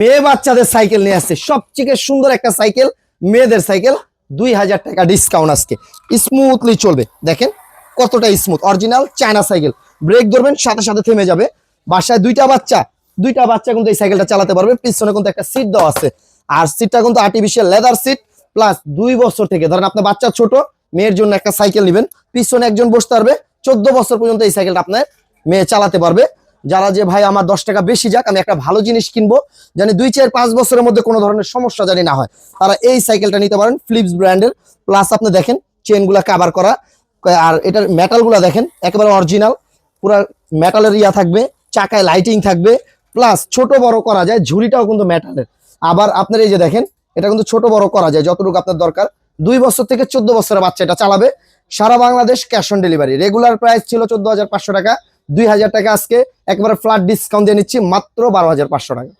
মেয়ে বাচ্চাদের সাইকেল নিয়ে আসছে। সবচেয়ে সুন্দর একটা সাইকেল, মেয়েদের সাইকেল, দুই হাজার টাকা ডিসকাউন্ট আজকে। স্মুথলি চলবে। দেখেন কতটা smooth original China cycle. Brake ধরবেন, সাথে সাথে থেমে যাবে। বাসায় দুইটা বাচ্চা দুইটা বাচ্চা কিন্তু এই সাইকেলটা চালাতে পারবে। পিছনে কিন্তু একটা সিট দেওয়া আছে। আর সিটটা কিন্তু আর্টিফিশিয়াল লেদার সিট প্লাস দুই বছর থেকে, ধরেন আপনার বাচ্চা ছোট, মেয়ের জন্য একটা সাইকেল নেবেন। পিছনে একজন বসতে পারবে। চোদ্দ বছর পর্যন্ত এই সাইকেলটা আপনার মেয়ে চালাতে পারবে। যারা যে, ভাই, আমার দশ টাকা বেশি যাক, আমি একটা ভালো জিনিস কিনবো। জানি দুই চার পাঁচ বছরের মধ্যে কোনো ধরনের সমস্যা জানি না হয়। তারা এই সাইকেলটা নিতে পারেন ফ্লিপস ব্র্যান্ডের প্লাস আপনি দেখেন চেনগুলা কাবার করা। আর এটার মেটালগুলো দেখেন, একেবারে অরিজিনাল পুরো মেটালের ইয়া থাকবে, চাকায় লাইটিং থাকবে। প্লাস ছোট বড় করা যায়, ঝুড়িটাও কিন্তু মেটালের আবার আপনার এই যে দেখেন, এটা কিন্তু ছোট বড় করা যায়, যতটুকু আপনার দরকার। দুই বছর থেকে চোদ্দ বছরের বাচ্চা এটা চালাবে। সারা Bangladesh cash on delivery regular price ছিল চোদ্দ হাজার পাঁচশো টাকা। দুই হাজার টাকা আজকে। একবারে ফ্ল্যাট ডিসকাউন্ট দিয়ে নিচ্ছি মাত্র বারো হাজার পাঁচশো টাকা।